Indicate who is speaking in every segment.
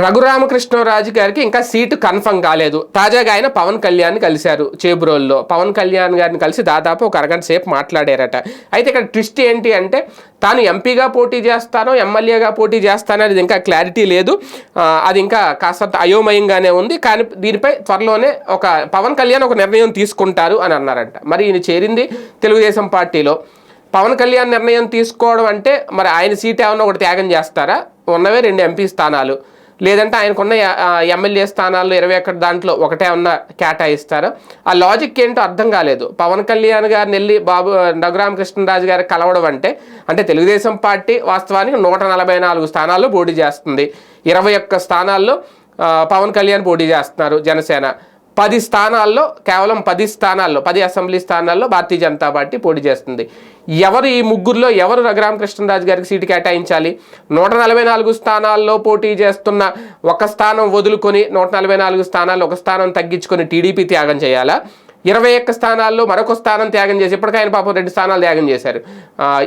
Speaker 1: రఘురామకృష్ణరాజు గారికి ఇంకా seat confirm కాలేదు. తాజాగా ఆయన పవన్ కళ్యాణ్ కలిశారు చేబ్రోల్లో. పవన్ కళ్యాణ్ గారిని కలిసి దాదాపు ఒక అరగంట సేపు మాట్లాడారట. అయితే ఇక్కడ ట్విస్ట్ ఏంటి అంటే తాను ఎంపీగా పోటీ చేస్తానో ఎమ్మెల్యేగా పోటీ చేస్తానో అనేది ఇంకా క్లారిటీ లేదు. అది ఇంకా కాస్తంత అయోమయంగానే ఉంది. కానీ దీనిపై త్వరలోనే ఒక పవన్ కళ్యాణ్ ఒక నిర్ణయం తీసుకుంటారు అని అన్నారంట. మరి ఈయన చేరింది తెలుగుదేశం పార్టీలో. పవన్ కళ్యాణ్ నిర్ణయం తీసుకోవడం అంటే మరి ఆయన సీట్ ఏమన్నా ఒకటి త్యాగం చేస్తారా? ఉన్నవే రెండు ఎంపీ స్థానాలు. లేదంటే ఆయనకున్న ఎమ్మెల్యే స్థానాల్లో ఇరవై ఒక్కటి దాంట్లో ఒకటే ఉన్న కేటాయిస్తారు. ఆ లాజిక్ ఏంటో అర్థం కాలేదు. పవన్ కళ్యాణ్ గారిని వెళ్ళి బాబు రఘురామకృష్ణరాజు గారు కలవడం అంటే అంటే తెలుగుదేశం పార్టీ వాస్తవానికి నూట నలభై నాలుగు స్థానాల్లో పోటీ చేస్తుంది. ఇరవై ఒక్క స్థానాల్లో పవన్ కళ్యాణ్ పోటీ చేస్తున్నారు జనసేన. పది స్థానాల్లో కేవలం పది స్థానాల్లో పది అసెంబ్లీ స్థానాల్లో భారతీయ జనతా పార్టీ పోటీ చేస్తుంది. ఎవరు ఈ ముగ్గురులో ఎవరు రఘురామకృష్ణరాజు గారికి సీటు కేటాయించాలి? నూట నలభై నాలుగు స్థానాల్లో పోటీ చేస్తున్న ఒక స్థానం వదులుకొని నూట నలభై నాలుగు స్థానాల్లో ఒక స్థానం తగ్గించుకొని టీడీపీ త్యాగం చేయాలా? ఇరవై ఒక్క స్థానాల్లో మరొక స్థానం త్యాగం చేసి ఇప్పటికీ ఆయన పాపం రెండు స్థానాలు త్యాగం చేశారు.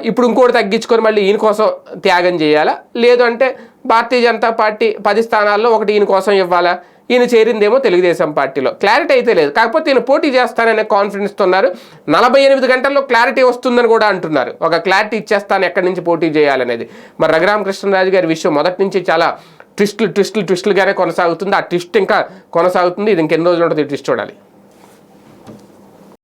Speaker 1: ఇప్పుడు ఇంకోటి తగ్గించుకొని మళ్ళీ ఈయన కోసం త్యాగం చేయాలా? లేదు అంటే భారతీయ జనతా పార్టీ పది స్థానాల్లో ఒకటి ఈయన కోసం ఇవ్వాలా? ఈయన చేరిందేమో తెలుగుదేశం పార్టీలో. క్లారిటీ అయితే లేదు. కాకపోతే ఈయన పోటీ చేస్తాననే కాన్ఫిడెన్స్తో ఉన్నారు. నలభై ఎనిమిది గంటల్లో క్లారిటీ వస్తుందని కూడా అంటున్నారు. ఒక క్లారిటీ ఇచ్చేస్తాను ఎక్కడి నుంచి పోటీ చేయాలనేది. మరి రఘురామకృష్ణరాజు గారి విషయం మొదటి నుంచి చాలా ట్విస్టులు ట్విస్టులు ట్విస్టులుగానే కొనసాగుతుంది. ఆ ట్విస్ట్ ఇంకా కొనసాగుతుంది. ఇది ఇంకెన్ని రోజులు ఉంటుంది ట్విస్ట్ చూడాలి.